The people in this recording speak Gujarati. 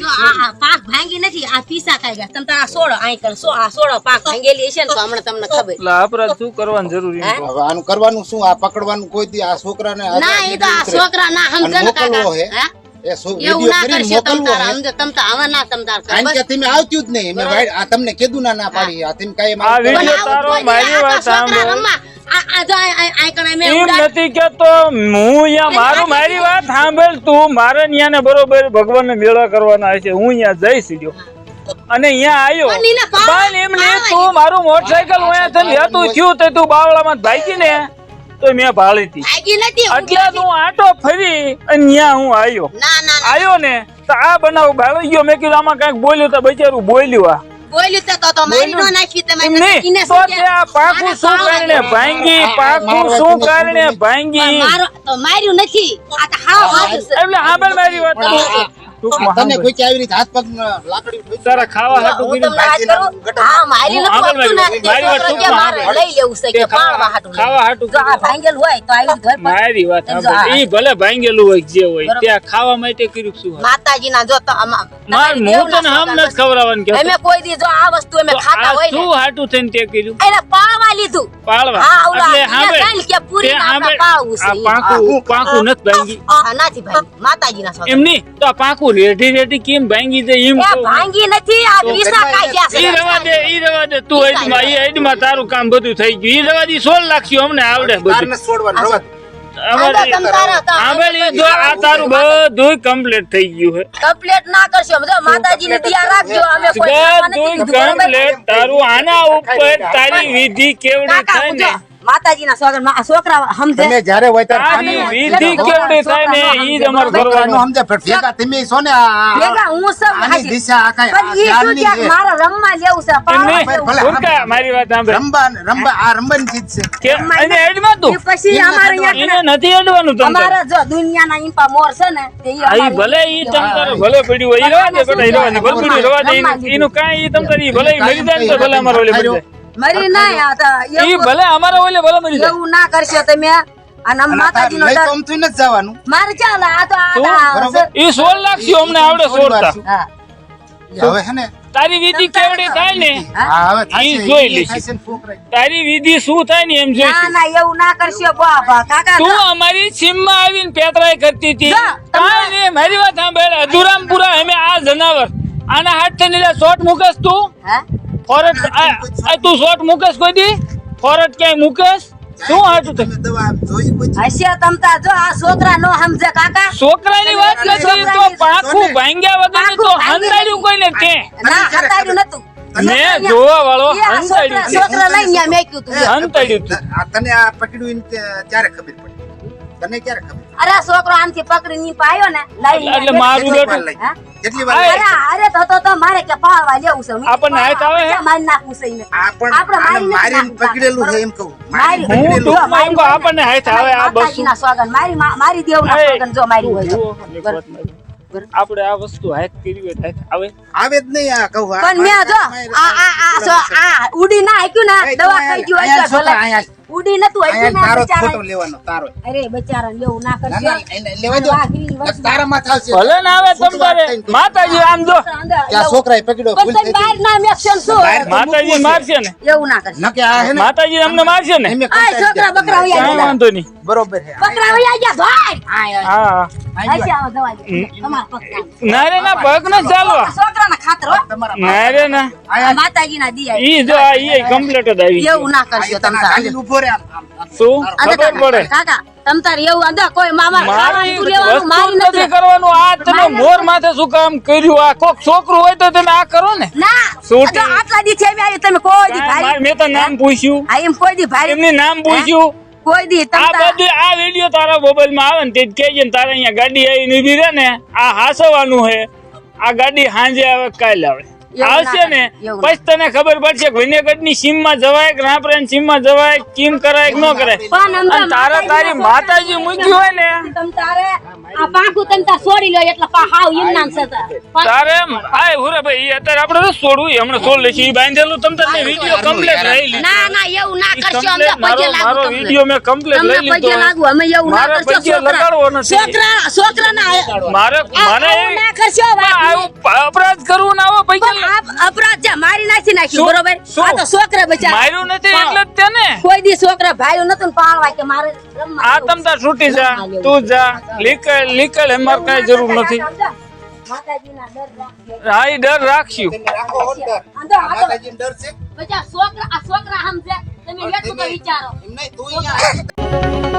જો આ આ પાક ભાંગી નથી આ પીસા ખાઈ ગયા. તમે તારા સોળ આઈ કર સો આ સોળ પાક ભાંગેલી છે ને તો હમણાં તમને ખબર. એટલે અપરાધ શું કરવાનું જરૂરી હવે આનું કરવાનું શું? આ પકડવાનું કોઈ દી આ છોકરાને આ ના એ તો આ છોકરા ના સમજે ને કાકા. હે. હે? એ સો- એવું કરીને મોકલવો હે. તમ તાર હવે ના તમ તાર કારણ કે તમે આવત્યું જ નહીં. મેં વાડ- આ તમને કીધું ના ના પાડી. આ તમે કાંઈ આ મારી- વીડિયો પણ આવું તારો મારી વાત સાંભળ. રમવા. આ- આ જો આ- આ- આ કણે મેં એમ ઉડા- નથી કેતો હું અહીંયા મારું મારી વાત સાંભળ તું મારે અહીંયા ને બરોબર ભગવાનને મેળા કરવાના છે. હું અહીંયા જઈશ સીડ્યો અને અહીંયા આવ્યો પણ નીને એમ નહીં પાવ તું મારું મોટરસાયકલ લેતું થયું તે તું બાવળામાં ભાગી ને. તો મેં ભાળી હતી એટલે હું આટો ફરી અહીંયા હું આવ્યો ના ના ના. આવ્યો ને તો આ બનાવ ભાળી ગયો. મેં કીધું આમાં કંઈક બોલ્યું તો બચારું બોલ્યું આ. ભાંગી તમે. કોઈ કે આવી રીતે હાથ પગ લાકડી તારા ખાવા હાટું હા મારી ને મારી- લઈ લેવું છે કે ખાવા હાટું જો આ ભાંગેલું હોય તો આવી ઘર પર મારી વાત સાંભળ. ઈ ભલે ભાંગેલું હોય જે હોય ત્યાં ખાવા માટે કર્યું શું માતાજી ના જો તો આમાં માર તને હમ ખવડાવવાનું અમે કોઈ દી જો આ વસ્તુ અમે ખાતા હોય ને શું હાટું થઈને તે કર્યું? એને પાળવા લીધું. પાળવા હા, ઓલા એટલે એને સાંભળ, કાંઈ કે પૂરી ના આપણે છે. આ ઈ. પાંખું પાંખું ભાંગી. આ નાથી ભાઈ. માતાજીના સોગંદ એમ તો આ પાંખું રેઢી રેઢી કેમ ભાંગી જાય એમ એ ભાંગી નથી આ પીસા ખાઈ ગયા છે ઈ રવા દે ઈ રવા દે. તું હૈદમાં ઈ હૈદમાં તારું કામ બધું થઈ ગયું. ઈ રવા દી સોળ લાખશું અમને આવડે બધું. તારને છોડવાનું રવા દે. અમારે આ તો તમ તારા તો સાંભળ, ઈ જો આ તારું બધું કમ્પ્લીટ થઈ ગયું છે. કમ્પ્લેટ ના કરશો જો માતાજીને દિયા રાખજો અમે કોઈ? કમ્પ્લીટ તારું આના ઉપર તારી વિધિ કેવડી થાય ને? માતાજીના સોગંદમાં છોકરા સમજે તમે જ્યારે હોય ત્યારે વિધિ કેવડી થાય ને ઈ તમારે છોકરાનું કરવાનું સમજે ભેગા તમે છો ને આ- આ- ભેગા હું સૌ આની દિશા આ કાંઈ પણ ઈ શું ધ્યાનની ક્યાંક રમવા લેવું છે પાડવા એમને ભલે, મારી વાત સાંભળ? રમવા રમવા આ રમવાની ચીજ છે. કે અને એડમાં તું પછી અમારે અહીંયા નથી. જો દુનિયાના ઈંપા મોર છે ને તે ઈ અમારી- ભલે ઈ ભલે પડ્યું હોય ઈ રવા દે બેટા ઈ રવા દે ભલે પડ્યું રવા દે. એનું- એનું ઈ તમ ઈ ભલે મરી જાય તો ભલે અમારે ઓલે મરી જાય. મરી ના આ તો ભલે અમારા ઓલે ભલે મરી જાય. એવું ના કરશો તમે. અને માતાજી નો ડર- આમથી નથી જવાનું. મારે ચાલે આ તો આ-. ઈ સોળ લાખશું અમને આવડે સોળતા. હા. હવે હે ને? તારી વિધિ કેવડી થાય ને. ઈ જોઈ ને છોકરા તારી વિધિ શું થાય ને એમ ના જોઈશું ના એવું ના કરશો બાપા. કાકા તું અમારી સીમમાં આવીને પેતરાય કરતી હતી. જા, ને મારી વાત સાંભળ. અધુરામપુરા અમે આ જનાવર. આના હાથ થઈને લે શોટ મૂકેશ તું. હા? ફોરટ તું શોટ મૂકેશ કોઈ દી? ફોરેટ ક્યાંય મૂકેશ? શું હાટું તે? હશે તમતા જો આ છોકરા નો સમજે કાકા. છોકરાની વાત નથી તો પાખું ભાંગ્યા વગર તો હંતાડ્યું કોઈને કે? ના હતાર્યું નતું. મેં જોવા વાળો હંતાડ્યું છોકરા લઈને ન્યા મેક્યું તું. છે હંતાડ્યું આ તને આ પકડ્યું ત્યારે ખબર પડી. તને ક્યારે ખબર અરે આ છોકરો આમથી પકડી ની પાયો ને લઈ એટલે મારું બેટું કેટલી વાર અરે અરે તો તો તો મારે કે પાળવા લેવું છે આપણને હાથ આવે મારી નાખવું છે એને? આ આપણે મારી. પકડેલું છે એમ કહું મારી હું પકડેલું. ટૂંકમાં એમ આપણને હાથ આવે આ બસ માતાજીના સોગંદ મારી મારી દેવના એ, સોગંદ જો મારી હોય તો. મારી. આપણે આ વસ્તુ હાથ કરી હોય હાથ આવે આવે જ નહીં આ કહું પણ મેં જો આ આ આ ઉડી ના હાક્યું ને દવા ખાઈ ગયું ભલે. અહીંયા. ઉડી નતું હજી ને તારો ફોટો લેવાનો તારો અરે બચારા લેવું ના ના, ના, લેવા દો. તારા માં તારામાં ભલે ના આવે તમ તારે. માતાજી આમ જો. ત્યાં છોકરાએ પકડ્યો ભૂલ થઈ બહાર ના મેકશો ને શું? માતાજી મારશે ને. એવું ના કરશો. નકે આ હે ને? માતાજી અમને મારશે ને? આ છોકરા બકરા હોય આ વાંધો નહીં. બરોબર હે બકરા વયા ગયા ધોઈ. હા. પગ ના. ના રે ના પગ ન ચાલવા. આ ખાતર. તમારા ના ના. આ દિયા. ઈ જો આ ઈ કમ્પ્લીટ જ આવી એવું ના કરશો તમ તારે. ઊભો રે આમ, આમ, આમ. શું? ખબર પડે. કાકા તમ તારે એવું અંદર કોઈ મામા લેવાનું મારી નથી નથી. કરવાનું. આ તમે મોર માથે શું કામ કર્યું? આ કોક છોકરું હોય તો તમે આ કરો ને. ના. છોટી. આટલા દી છે મેં તમે કોઈ દી ભારી મેં તો નામ પૂછ્યું. આ એમ કોઈ દી ભારી એમની નામ પૂછ્યું. કોઈ દી આ બધું આ વીડિયો તારા મોબાઈલમાં આવે ને તે જ કહેજે ને અહીંયા ગાડી આવીને ઊભી રહે ને આ હાસવાનું હે. આ ગાડી સાંજે આવે કાલે આવે. આવશે ને. પછી તને ખબર પડશે વિનેગઢની સીમમાં જવાય કે સીમમાં જવાય કેમ કરાય કે ન કરાય. તારા તારી માતાજી મૂકી હોય ને. તારે આય હુરે ભાઈ અત્યારે આપણે નથી છોડવું હમણાં છોડ લેશે એ બાંધેલું તમ વીડિયો કમ્પ્લીટ રહેલી ના ના એવું ના કરશો અમને પગે મારો. વીડિયો મેં કમ્પ્લીટ લઈ પગે લીધો લાગુ અમે એવું ના મારે કરશો છોકરા. છોકરા છોકરા ના મારે મને ના કરશો અપરાધ કરવું ના આવો પૈસા આપ અપરાધ છે મારી નાખી નાખ્યું બરોબર? આ તો છોકરા બચારા. માર્યું નથી એટલે જ તેને કોઈ દી છોકરા ભાઈઓ નતું ને પાળવા કે મારે આ તમ તાર છૂટી જા તું જા. લીકળ લીકળ એમ કઈ જરૂર નથી. હા એ ડર રાખ્યું. તમે ડર. આ તો- આ ડર છે. બચા છોકરા આ છોકરા સમજે તમે એટલું તો વિચારો. નહીં તું અહીંયા